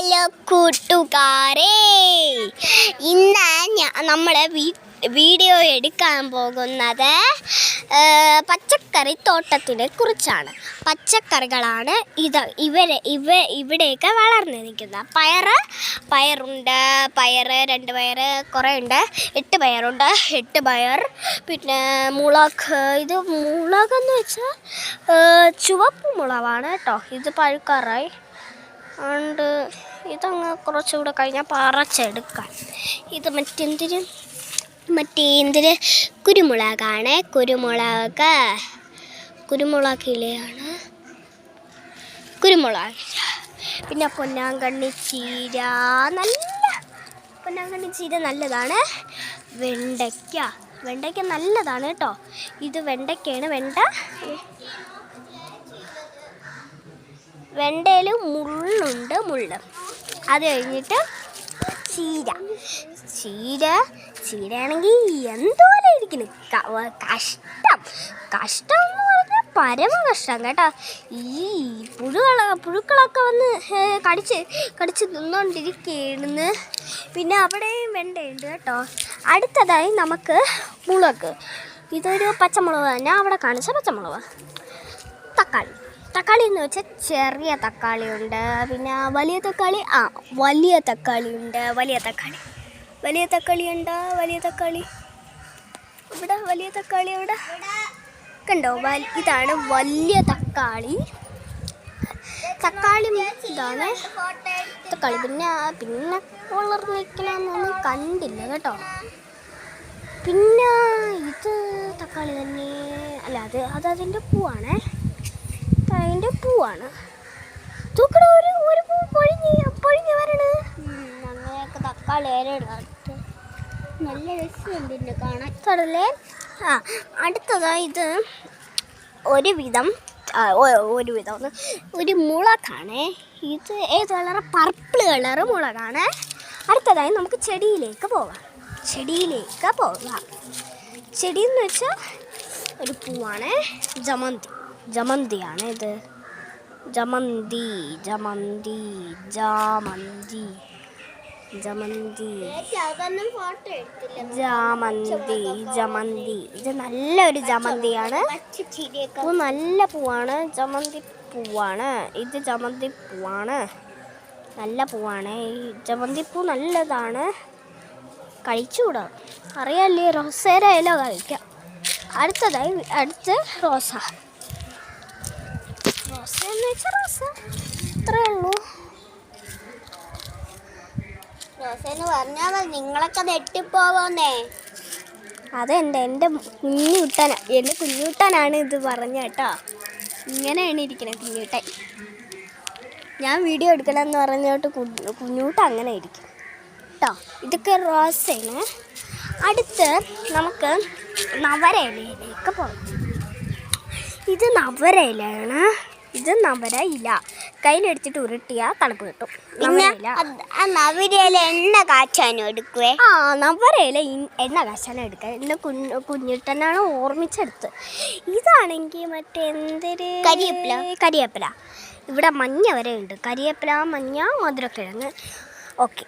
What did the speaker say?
Hello കൂട്ടുകാരെ. ഇന്ന് നമ്മൾ വീഡിയോ എടുക്കാൻ പോകുന്നത് പച്ചക്കറി തോട്ടത്തിനെ കുറിച്ചാണ്. പച്ചക്കറികളാണ് ഇത് ഇവരെ ഇവ ഇവിടെയൊക്കെ വളർന്നു നിൽക്കുന്നത് പയറ് പയറുണ്ട് പയറ് രണ്ട് പയറ് കുറേ ഉണ്ട് എട്ട് പയറുണ്ട് എട്ട് പയർ പിന്നെ മുളക് ഇത് മുളകെന്ന് വെച്ചാൽ ചുവപ്പ് മുളകാണ് കേട്ടോ. ഇത് പഴുക്കാറായി. അതുകൊണ്ട് ഇതങ്ങ് കുറച്ചുകൂടെ കഴിഞ്ഞാൽ പറച്ചെടുക്കാം. ഇത് മറ്റെന്തിന്? മറ്റേ എന്തിന് കുരുമുളകാണ്. കുരുമുളക്. കുരുമുളകിലെയാണ്. കുരുമുളക്. പിന്നെ പൊന്നാങ്കണ്ണി ചീര. നല്ല പൊന്നാങ്കണ്ണി ചീര നല്ലതാണ്. വെണ്ടയ്ക്ക. വെണ്ടയ്ക്ക നല്ലതാണ് കേട്ടോ. ഇത് വെണ്ടയ്ക്കയാണ്. വെണ്ട വെണ്ടയിൽ മുള്ളുണ്ട് മുള്ള്. അത് കഴിഞ്ഞിട്ട് ചീര. ചീര ചീരയാണെങ്കിൽ എന്തോലെ ഇരിക്കുന്നു. കഷ്ടം. കഷ്ടം എന്ന് പറഞ്ഞാൽ പരമ കഷ്ടം കേട്ടോ. ഈ പുഴുക്കള പുഴുക്കളൊക്കെ വന്ന് കടിച്ച് കടിച്ച് തിന്നുകൊണ്ടിരിക്കുകയാണെന്ന് പിന്നെ അവിടെയും വെണ്ടയുണ്ട് കേട്ടോ. അടുത്തതായി നമുക്ക് മുളക്. ഇതൊരു പച്ചമുളക് തന്നെ. അവിടെ കാണിച്ച പച്ചമുളക്. തക്കാളി. തക്കാളി എന്ന് വെച്ചാൽ ചെറിയ തക്കാളി ഉണ്ട് പിന്നെ വലിയ തക്കാളി ആ വലിയ തക്കാളി ഉണ്ട് വലിയ തക്കാളി. വലിയ തക്കാളി ഉണ്ട്? വലിയ തക്കാളി. ഇവിടെ വലിയ തക്കാളി ഇവിടെ കണ്ടോ? ഇതാണ് വലിയ തക്കാളി. തക്കാളി ഇതാണ് തക്കാളി. പിന്നെ പിന്നെ വളർന്നിരിക്കണമെന്നൊന്നും കണ്ടില്ല കേട്ടോ. പിന്നെ ഇത് തക്കാളി തന്നെ. അല്ല അത് അത് അതിന്റെ പൂവാണേ. പൂവാണ്. തൂക്കട ഒരു ഒരു പൂ പൊഴിഞ്ഞ് പൊഴിഞ്ഞ് വരണ്. അങ്ങനെയൊക്കെ തക്കാളി നല്ല രസമുണ്ട് കാണാൻ. കടലേ ആ അടുത്തതായി ഇത് ഒരുവിധം ആ, ഒ- ഒരുവിധം ഒന്ന് ഒരു മുളകാണ്. ഇത് ഏത് കളറ് പർപ്പിൾ കളറ് മുളകാണ്. അടുത്തതായി നമുക്ക് ചെടിയിലേക്ക് പോകാം ചെടിയിലേക്ക് പോകാം ചെടി എന്ന് വെച്ചാൽ ഒരു പൂവാണ്. ജമന്തി. ജമന്തിയാണ് ഇത്. ജമന്തി ജമന്തി ജാമന്തി ജമന്തി. ജാമന്തി ജമന്തി. ഇത് നല്ലൊരു ജമന്തിയാണ്. പൂ നല്ല പൂവാണ്. ജമന്തി പൂവാണ് ഇത് ജമന്തി പൂവാണ് നല്ല പൂവാണ്. ഈ ജമന്തി പൂ നല്ലതാണ്. കഴിച്ചുകൂടാ? അറിയാല്ലേ റോസേരയിലോ കഴിക്കാം. അടുത്തതായി അടുത്ത് റോസ. റോസ എന്ന് വെച്ചാൽ റോസ ഇത്രേ ഉള്ളൂ എന്ന് പറഞ്ഞാൽ നിങ്ങളൊക്കെ നെട്ടിപ്പോവുന്നേ. അതെന്റെ എന്റെ കുഞ്ഞുട്ടന എന്റെ കുഞ്ഞുട്ടനാണ് ഇത് പറഞ്ഞ കേട്ടോ. ഇങ്ങനെയാണ് ഇരിക്കുന്നത് കുഞ്ഞുട്ടൻ. ഞാൻ വീഡിയോ എടുക്കണമെന്ന് പറഞ്ഞോട്ട് കുഞ്ഞൂട്ട അങ്ങനെ ഇരിക്കും. കേട്ടോ ഇതൊക്കെ റോസയാണ് അടുത്ത് നമുക്ക് നവരയിലേക്ക് പോകാം. ഇത് നവരയിലാണ് ഇത് നവര ഇല. കയ്യിലെടുത്തിട്ട് ഉരുട്ടിയാൽ തണുപ്പ് കിട്ടും. നവരയില എണ്ണ കാച്ചാനും എടുക്കുവേ? ആ നവരയില എണ്ണ കാച്ചാനും എടുക്കുക എന്നെ കുഞ്ഞു കുഞ്ഞിട്ടനാണ് ഓർമ്മിച്ചെടുത്ത്. ഇതാണെങ്കിൽ മറ്റേ എന്തൊരു കരിയേപ്പില. കരിവേപ്പില ഇവിടെ മഞ്ഞ വരെ ഉണ്ട്. കരിയേപ്പില മഞ്ഞ മധുരക്കിഴങ്ങ്. ഓക്കെ.